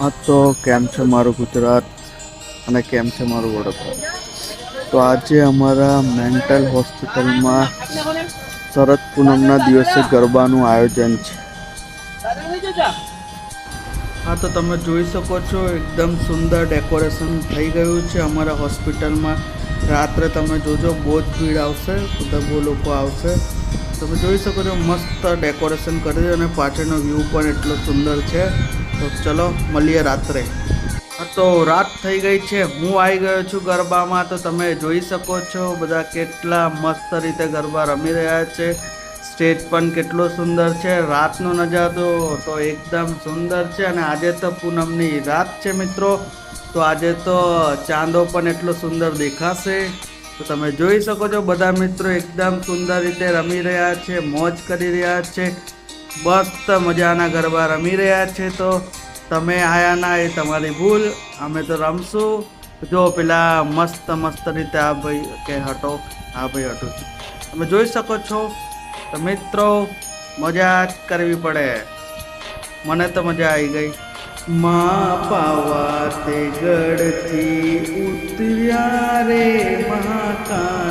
હા, તો કેમ છે મારું ગુજરાત અને કેમ છે મારું વડોદરા? તો આજે અમારા મેન્ટલ હોસ્પિટલમાં શરદ પૂનમના દિવસે ગરબાનું આયોજન છે. હા, તો તમે જોઈ શકો છો, એકદમ સુંદર ડેકોરેશન થઈ ગયું છે અમારા હોસ્પિટલમાં. રાત્રે તમે જોજો, બહુ જ ભીડ આવશે, બધા બહુ લોકો આવશે. તમે જોઈ શકો છો, મસ્ત ડેકોરેશન કરી અને પાછળનો વ્યૂ પણ એટલો સુંદર છે. તો ચલો મળીએ રાત્રે. તો રાત થઈ ગઈ છે. હું આવી ગયો છું ગરબામાં. તો તમે જોઈ શકો છો બધા કેટલા મસ્ત રીતે ગરબા રમી રહ્યા છે. સ્ટેજ પણ કેટલો સુંદર છે. રાતનો નજારો તો એકદમ સુંદર છે. અને આજે તો પૂનમની રાત છે મિત્રો. તો આજે તો ચાંદો પણ એટલો સુંદર દેખાશે. તો તમે જોઈ શકો છો બધા મિત્રો એકદમ સુંદર રીતે રમી રહ્યા છે, મોજ કરી રહ્યા છે. મસ્ત મજાના ગરબા રમી રહ્યા છે તો તમે આયા ના એ તમારી ભૂલ. અમે તો રમશું. જો પેલા મસ્ત મસ્ત રીતે આ ભાઈ કે હટો, આ ભાઈ હટો. તમે જોઈ શકો છો, તો મિત્રો મજા કરવી પડે. મને તો મજા આવી ગઈ. મા પાવા તે ગઢથી ઉતર્યા રે મહાકાળી માં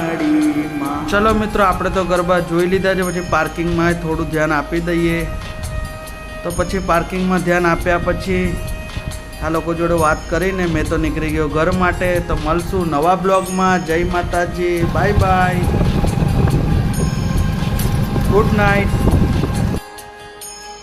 ચલો મિત્રો, આપણે તો ગરબા જોઈ લીધા છે. પછી પાર્કિંગમાં થોડું ધ્યાન આપી દઈએ. તો પછી પાર્કિંગમાં ધ્યાન આપ્યા પછી આ લોકો જોડે વાત કરીને મેં તો નીકળી ગયો ઘર માટે. તો મળશું નવા બ્લોગમાં. જય માતાજી. Bye bye. Good night.